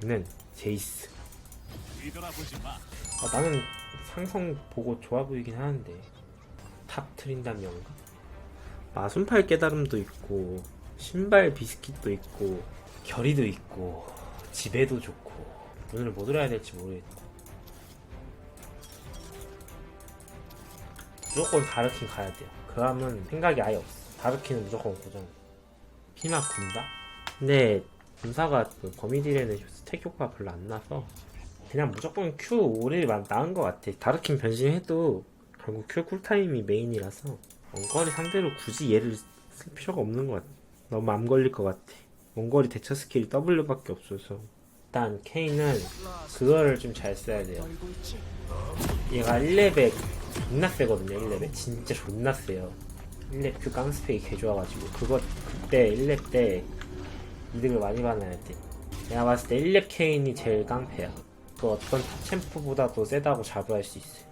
걔는 제이스. 아, 나는 상성 보고 좋아 보이긴 하는데 탑 트린다면가? 마순팔 깨달음도 있고 신발 비스킷도 있고 결의도 있고 지배도 좋고 오늘 뭐 들어야 될지 모르겠다. 무조건 다르킨 가야 돼요. 그 함은 생각이 아예 없어. 다르킨은 무조건 고정. 피마 군다? 근데 군사가 그 거미딜에는 스택 효과가 별로 안 나서 그냥 무조건 Q 오를 나은 것 같아. 다르킨 변신해도 결국 Q 쿨타임이 메인이라서 원거리 상대로 굳이 얘를 쓸 필요가 없는 것 같아. 너무 암 걸릴 것 같아. 원거리 대처 스킬이 W밖에 없어서. 일단 K는 그거를 좀 잘 써야 돼요. 얘가 1렙에 존나 세거든요. 1렙에 진짜 존나 세요. 1렙 Q 깡스펙이 개 좋아가지고 그거 그때 1렙 때 이득을 많이 받아야 돼. 내가 봤을 때 1렙 케인이 제일 깡패야. 그 어떤 탑 챔프보다도 세다고 자부할 수 있어요.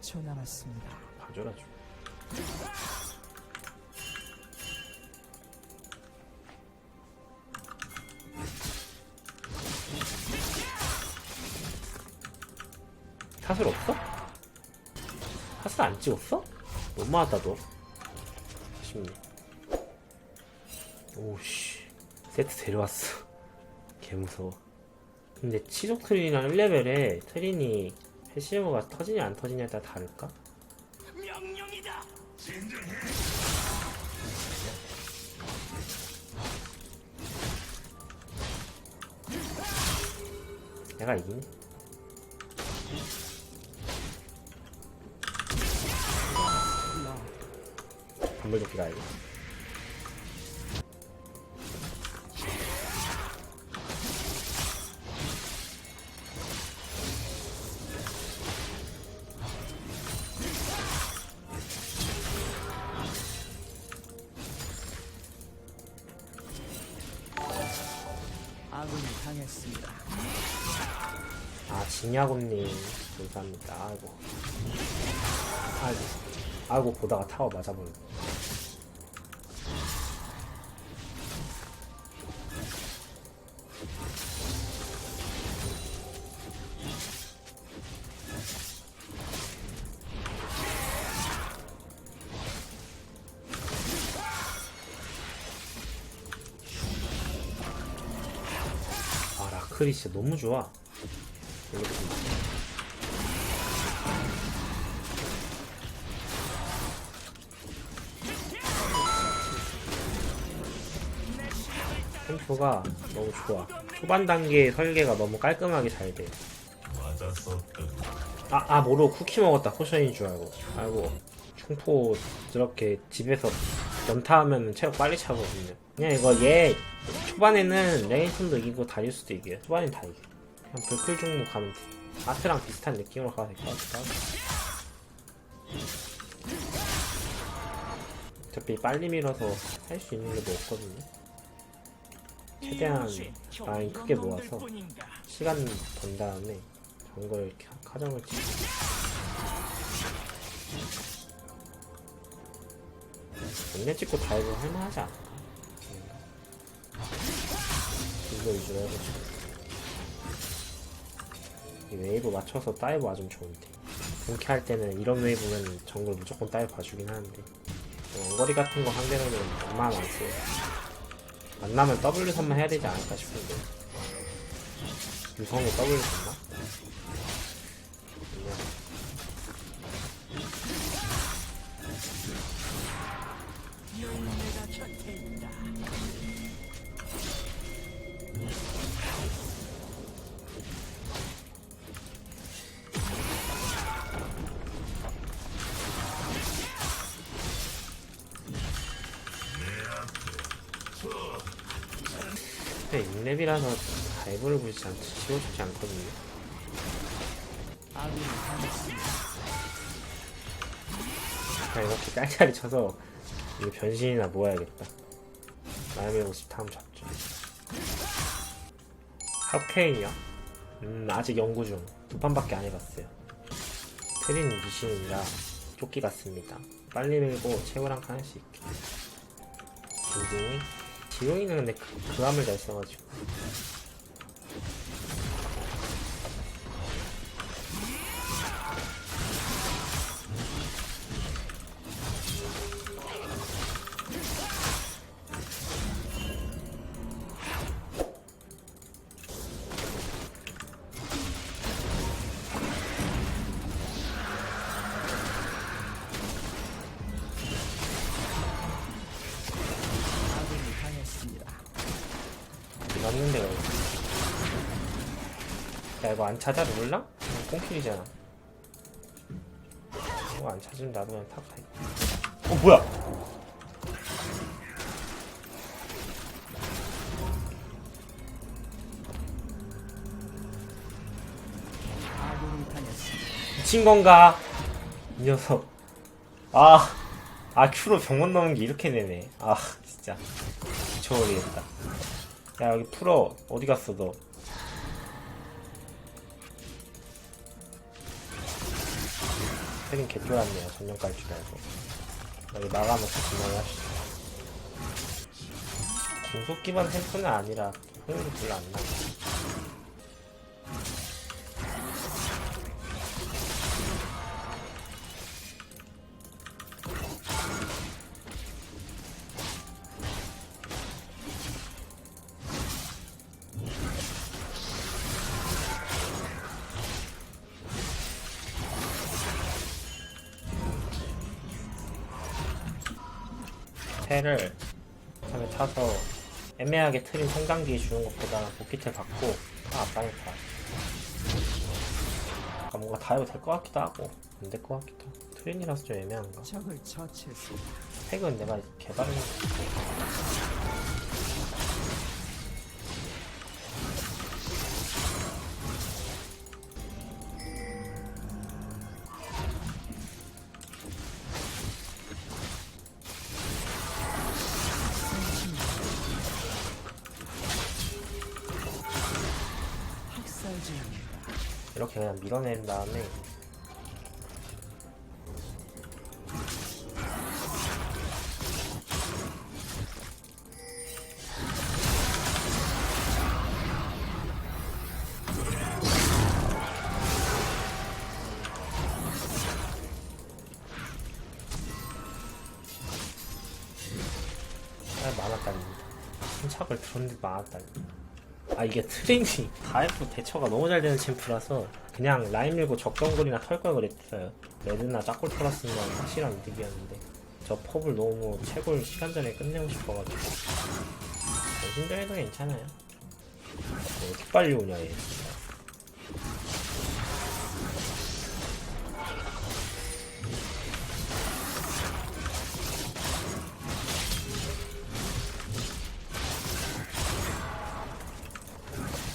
초 남았습니다. 봐줘라 좀. 사슬 없어? 사슬 안 찍었어? 너무하다 너. 아쉽네. 오씨 세트 데려왔어. 개 무서워. 근데 치족 트린이랑 1레벨에 트린이 패시브가 터지냐 안 터지냐에 따라 다를까? 명령이다. 내가 이기네. 건물조끼 가야겠 아군이 당했습니다. 아, 진야곰님, 감사합니다. 아이고. 아이고. 아이고, 보다가 타워 맞아버리고. 아, 라크리 진짜 너무 좋아. 템포가 너무 좋아. 초반 단계 설계가 너무 깔끔하게 잘 돼. 아, 아, 모르고 쿠키 먹었다. 포션인 줄 알고. 아이고, 충포 저렇게 집에서 연타하면 체력 빨리 차거든요. 그냥 이거 얘 초반에는 레인턴도 이기고 다리우스도 이겨요. 초반엔 다 이겨. 그냥 불클 종목 가면 돼. 아트랑 비슷한 느낌으로 가도 될것 하고. 어차피 빨리 밀어서 할 수 있는 게 뭐 없거든요. 최대한 라인 크게 모아서 시간 번 다음에 정글 이렇게 카정을 치고 정면 찍고 다이브 할만하지 않을까? 이거 위주로 해보자. 이 웨이브 맞춰서 다이브 맞으면 좋은데. 그렇게 할 때는 이런 웨이브면 정글 무조건 다이브 봐주긴 하는데. 원거리 같은 거 상대로는 안 써요 만나면 W 선만 해야 되지 않을까 싶은데. 유성우 W 줬나? 근데 6렙이라서 다이브를 부리지 않, 씌워주지 않거든요. 아군이 당했습니다. 그냥 이렇게 짤짤이 쳐서 이거 변신이나 모아야겠다. 마이ami 50 타면 잡죠. 합케인이요? 음 아직 연구 중. 두 판밖에 안 해봤어요. 트린 미신이라 쫓기 같습니다. 빨리 밀고 최고랑 칸할수 있게 징징이 지용이는 근데 그, 그 함을 잘 써가지고 이거 안 찾아 몰라? 꽁킬이잖아. 이거 안 찾으면 나도 그냥 탑 가. 어 뭐야? 미친 건가? 이 녀석. 아, 아 큐로 병원 넣는 게 이렇게 되네. 아 진짜 미쳐버리겠다. 야 여기 풀어. 어디 갔어 너? 세린 개쫄았네요. 전용 깔줄 알고. 여기 나가면서 진행을 하시죠. 공속 기반 템프는 아니라 효율이 별로 안 나가. 패를 처음에 타서 애매하게 트린 성장기에 주는 것보다 복귀틀 받고 다 앞방에 타. 아, 뭔가 다 해도 될 것 같기도 하고 안 될 것 같기도 하고 트린이라서 좀 애매한가? 적을 처치했습니다. 팩은 내가 개발은 이렇게 그냥 밀어낸 다음에 아, 많았답니다. 침착을 들었는데 많았답니다. 아 이게 트레이닝 다이브 대처가 너무 잘 되는 챔프라서 그냥 라인 밀고 적정거리나 털걸 그랬어요. 레드나 짝골 털었으면 확실한 이득이었는데 저 펍을 너무 채골 시간 전에 끝내고 싶어가지고. 정신적에도 괜찮아요. 왜 이렇게 빨리 오냐 얘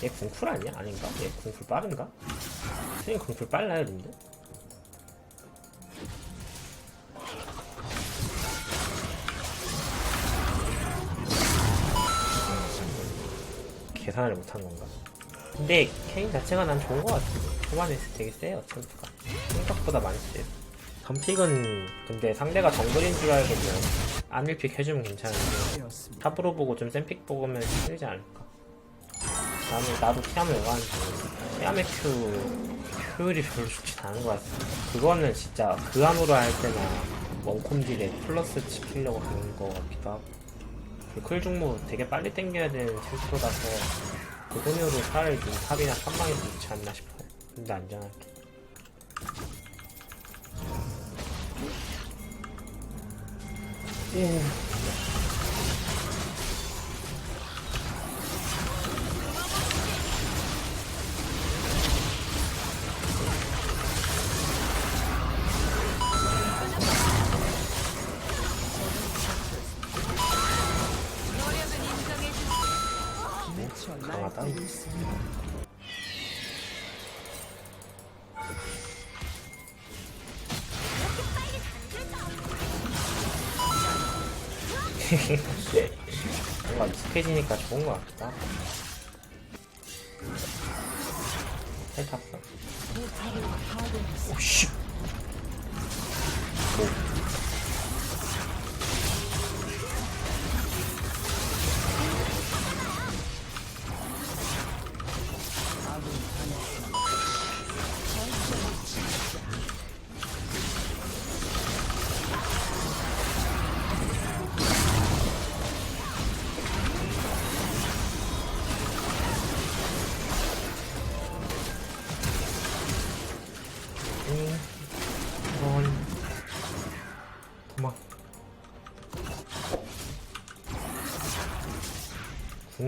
얘 궁풀 아니야? 아닌가? 얘 궁풀 빠른가? 선생님 궁풀 빨라요 근데? 계산을 못한 건가? 근데 케인 자체가 난 좋은 것 같은데 초반에 되게 세요 챔프가 생각보다 많이 세요 덤픽은 근데 상대가 정글인 줄 알고면 안일픽 해주면 괜찮은데. 탑으로 보고 좀 센픽 보면 힘들지 않을까 나는 나도 티아메 오가는데 티아메 큐 효율이 별로 좋진 않은 것 같아. 그거는 진짜 그 안으로 할 때나 원콤딜에 플러스 지키려고 하는 거 같기도 하고. 그클 중모 되게 빨리 땡겨야 되는 챔프라서 그 돈으로 차라리 좀 탑이나 탑망이 좋지 않나 싶어요 근데 안전하게. 예. 뭔가 익숙해지니까 좋은 것 같기도 하고 헬 탔어 오씨. 아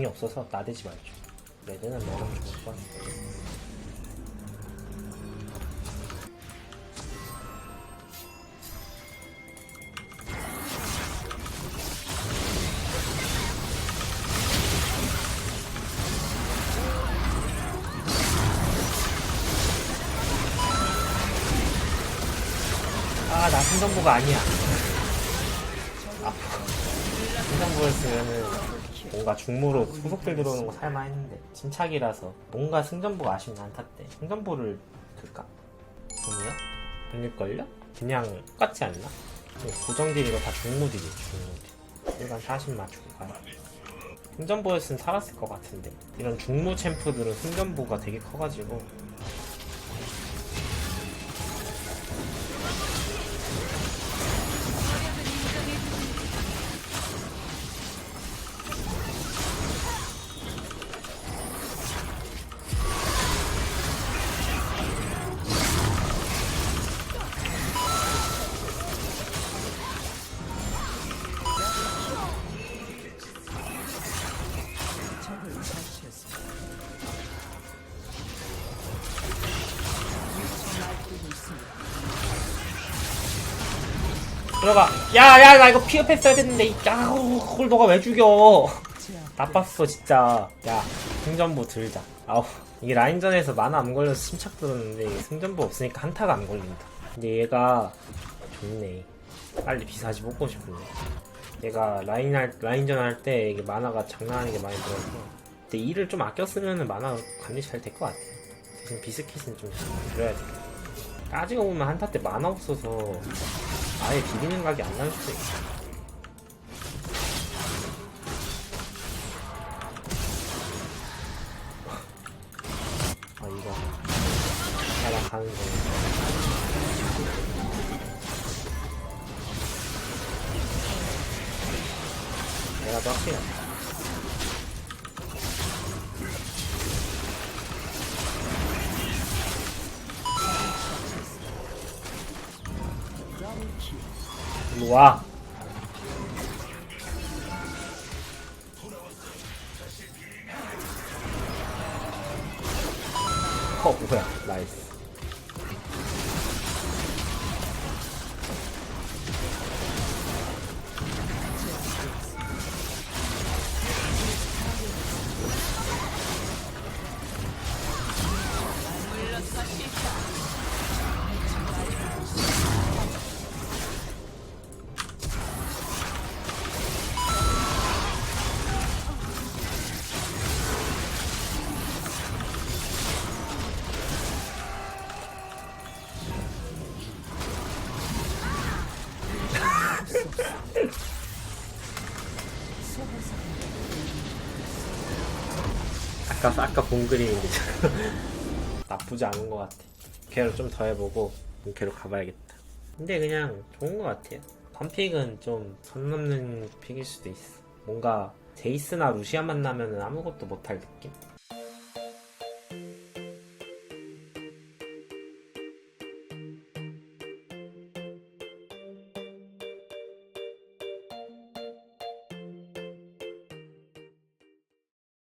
궁이 없어서 나대지 말죠. 레드는 먹으면 좋을 것 같아요. 아, 나 승전보가 아니야. 아, 승전보였으면은 뭔가 중무로 후속들 들어오는 거 살만 했는데 침착이라서 뭔가 승전보가 아쉽네 한타 때 승전보를 들까? 아니요? 아닐걸요? 그냥 똑같지 않나? 고정딜 이거 다 중무딜이 중무딜 일반 40 맞추고 가요 승전보였으면 살았을 것 같은데 이런 중무 챔프들은 승전보가 되게 커가지고 들어가. 야 야 나 이거 피업했어야 됐는데 야 그걸 너가 왜 죽여? 나빴어 진짜. 야 승전보 들자. 아우 이게 라인전에서 만화 안 걸려서 침착 들었는데 승전보 없으니까 한타가 안 걸린다. 근데 얘가 좋네. 빨리 비사지 뽑고 싶네 얘가 라인 할, 라인전 할 때 이게 만화가 장난 아니게 많이 들어서. 근데 이를 좀 아껴 쓰면은 만화 관리 잘 될 것 같아. 대신 비스킷은 좀 줄여야 돼. 따지고 보면 한타 때 만화 없어서 아예 비비는 각이 안 나올 수도 있어. 아 이거. 나랑 가는 거. 내가 더 할게 와어 뭐야. 나이스 아까 아까 본 그림인데 나쁘지 않은 것 같아. 걔로 좀 더 해보고 걔로 가봐야겠다. 근데 그냥 좋은 것 같아요. 컴픽은 좀 선 넘는 픽일 수도 있어. 뭔가 제이스나 루시아 만나면 아무것도 못할 느낌?